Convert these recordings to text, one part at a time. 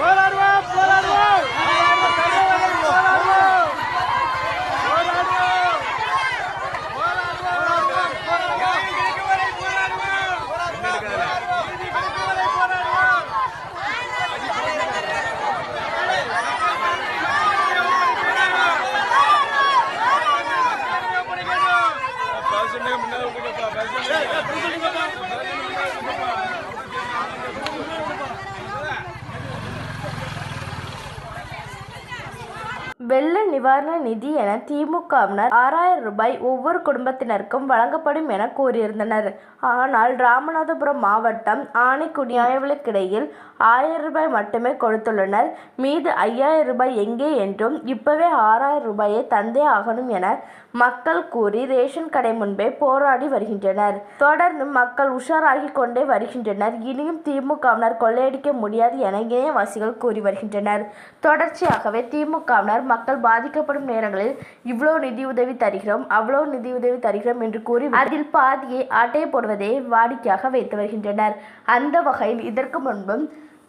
Well, I do வெள்ள நிவாரண நிதி என திமுகவினர் ஆறாயிரம் ரூபாய் ஒவ்வொரு குடும்பத்தினருக்கும் வழங்கப்படும் என கூறியிருந்தனர். ஆனால் ராமநாதபுரம் மாவட்டம் ஆனைக்குடி நியாயவிலைக்கிடையில் ஆயிரம் ரூபாய் மட்டுமே கொடுத்துள்ளனர். மீது ஐயாயிரம் ரூபாய் எங்கே என்றும் இப்பவே ஆறாயிரம் ரூபாயை தந்தே ஆகணும் என மக்கள் கூறி ரேஷன் கடை முன்பே போராடி வருகின்றனர். தொடர்ந்து மக்கள் உஷாராகி கொண்டே வருகின்றனர். இனியும் திமுகவினர் கொள்ளையடிக்க முடியாது என இணையவாசிகள் கூறி வருகின்றனர். தொடர்ச்சியாகவே திமுகவினர் மக்கள் பாதிக்கப்படும் நேரங்களில் இவ்வளோ நிதியுதவி தருகிறோம் அவ்வளோ நிதியுதவி தருகிறோம் என்று கூறி அதில் பாதியை ஆட்டை போடுவதை வாடிக்கையாக வைத்து வருகின்றனர். அந்த வகையில் இதற்கு முன்பும்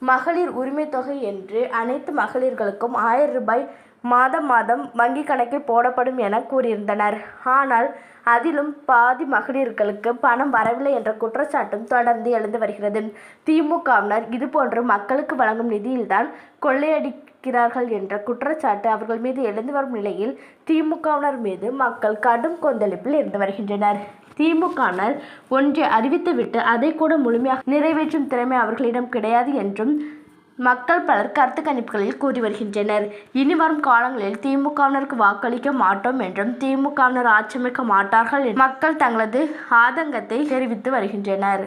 மகளிர் உரிமை தொகை என்று அனைத்து மகளிர்களுக்கும் ஆயிரம் ரூபாய் மாதம் மாதம் வங்கி கணக்கில் போடப்படும் என கூறியிருந்தனர். ஆனால் அதிலும் பாதி மகளிர்களுக்கு பணம் வரவில்லை என்ற குற்றச்சாட்டும் தொடர்ந்து எழுந்து வருகிறது. திமுகவினர் இதுபோன்று மக்களுக்கு வழங்கும் நிதியில்தான் கொள்ளையடி இருக்கிறார்கள் என்ற குற்றச்சாட்டு அவர்கள் மீது எழுந்து வரும் நிலையில் திமுகவினர் மீது மக்கள் கடும் கொந்தளிப்பில் இருந்து வருகின்றனர். திமுகனர் ஒன்றை அறிவித்துவிட்டு அதை கூட முழுமையாக நிறைவேற்றும் திறமை அவர்களிடம் கிடையாது என்றும் மக்கள் பலர் கருத்து கணிப்புகளில் கூறி வருகின்றனர். இனி வரும் காலங்களில் திமுகவினருக்கு வாக்களிக்க மாட்டோம் என்றும் திமுகவினர் ஆட்சியமைக்க மாட்டார்கள் மக்கள் தங்களது ஆதங்கத்தை தெரிவித்து வருகின்றனர்.